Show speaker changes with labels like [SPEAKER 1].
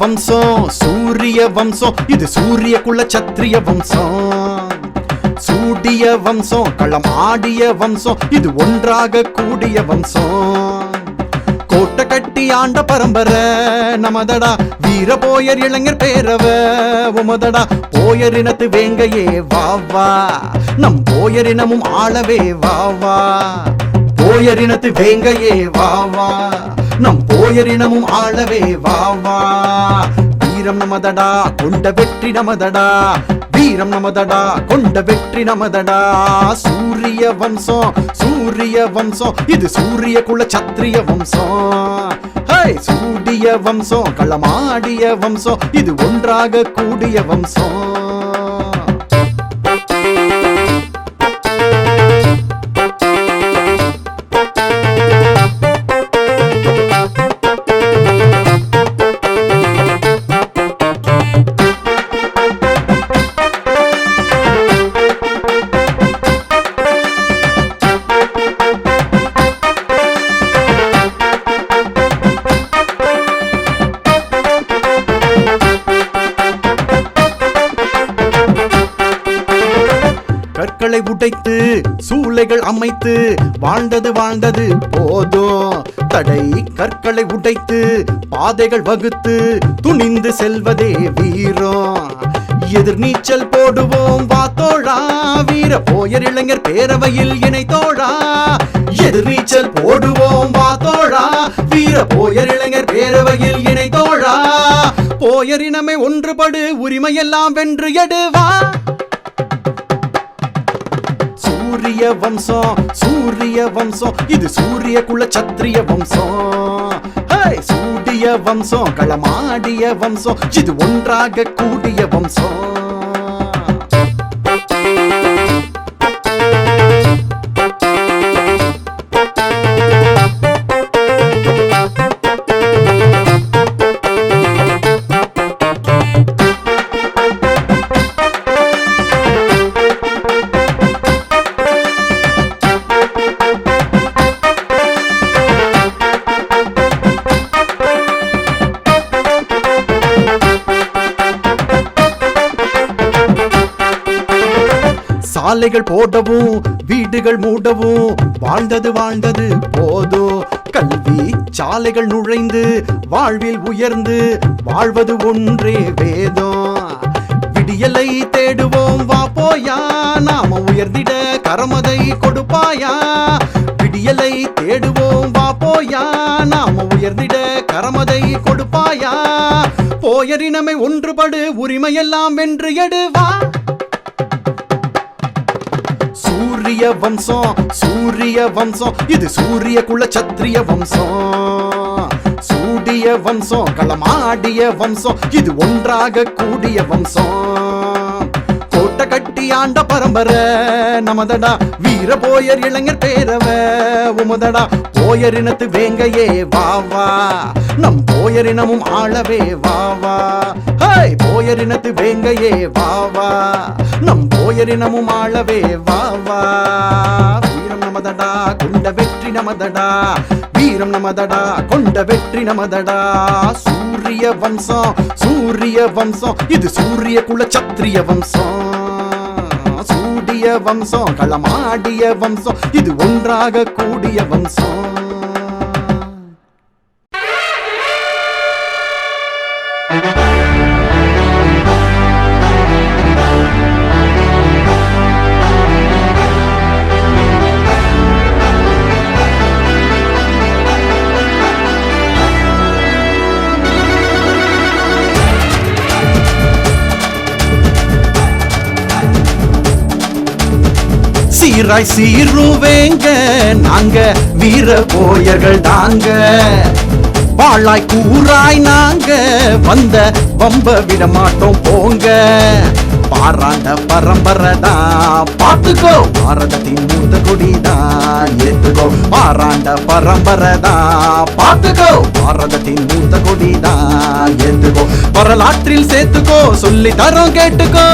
[SPEAKER 1] வம்சம் சூரிய வம்சம் இது சூரிய குல சத்திரிய வம்சம் சூடிய வம்சம் களம் ஆடிய வம்சம் இது ஒன்றாக கூடிய வம்சம் கோட்டை கட்டி ஆண்ட பரம்பரை நமதடா வீர போயர் இளைஞர் பேரவ உமதடா போயர் இனத்து வேங்கையே வாவா வா. நம் போயரினமும் ஆளவே வாவா வா. போயரினத்து வேங்கையே வாவா நம் போயரினமும் ஆளவே வாவா வீரம் நமதடா கொண்ட வெற்றி நமதடா. வீரம் நமதடா கொண்ட வெற்றி நமதடா. சூரிய வம்சம் சூரிய வம்சம் இது சூரிய குல சத்திரிய வம்சம். சூடிய வம்சம் களமாடிய வம்சம் இது ஒன்றாக கூடிய வம்சம். கற்களை உடைத்து சூளைகள் அமைத்து வாழ்ந்தது வாழ்ந்தது போதும். தடை கற்களை உடைத்து பாதைகள் வகுத்து துணிந்து செல்வதே வீரம். எதிர்நீச்சல் போடுவோம் வா தோழா. வீர போயர் இளைஞர் பேரவையில் இணை தோழா. எதிர்நீச்சல் போடுவோம் வா தோழா. வீர போயர் இளைஞர் பேரவையில் இணை தோழா. போயரினமே ஒன்றுபடு உரிமையெல்லாம் வென்று எடுவா. சூரிய வம்சம் சூரிய வம்சம். இது சூரிய குல சத்திரிய வம்சம். ஹே, சூடிய வம்சம் களமாடிய வம்சம். இது ஒன்றாக கூடிய வம்சம். சாலைகள் போடவும் வீடுகள் மூடவும் வாழ்ந்தது வாழ்ந்தது போதும் கல்வி சாலைகள் நுழைந்து வாழ்வில் உயர்ந்து வாழ்வது ஒன்றே வேதம் விடியலை தேடுவோம் வா போயா. நாம உயர்ந்திட கரமதை கொடுப்பாயா. விடியலை தேடுவோம் வா போயா. நாம உயர்ந்திட கரமதை கொடுப்பாயா. போயரினமை ஒன்றுபடு உரிமையெல்லாம் வென்று எடுவா. சூரிய வம்சம் சூரிய வம்சம். இது சூரிய குல சத்திரிய வம்சம். சூடிய வம்சம் களமாடிய வம்சம். இது ஒன்றாக கூடிய வம்சம். கோட்டை கட்டி ஆண்ட பரம்பரை. நமதடா வீர போயர் இளைஞர் பேரவ. உமதடா போயர் இனத்து வேங்கையே வா வா. நம் போயரினமும் ஆளவே வா வா. ஹாய் போயரினத்து வேங்கையே வா வா. நம் போயரினமும் ஆளவே வா வா. வீரம் நமதடா கொண்ட வெற்றி நமதடா. வீரம் நமதடா கொண்ட வெற்றி நமதடா. சூரிய வம்சம் சூரிய வம்சம். இது சூரிய குல சத்திரிய வம்சம். வம்சம் களமாடிய வம்சம். இது ஒன்றாக கூடிய வம்சம். சீராய் சீருவேங்க. நாங்க வீர போயர்கள் தாங்க. வாழாய் கூறாய் நாங்க. வந்த வம்ப விட மாட்டோம் போங்க. பாராண்ட பரம்பரைடா பாத்துக்கோ பாரதத்தின் மூத்த கொடிதான் ஏத்துக்கோ பாராண்ட பரம்பரைடா பாத்துக்கோ பாரதத்தின் மூத்த கொடிதான் ஏத்துக்கோ வரலாற்றில் சேர்த்துக்கோ சொல்லி தரோம் கேட்டுக்கோ.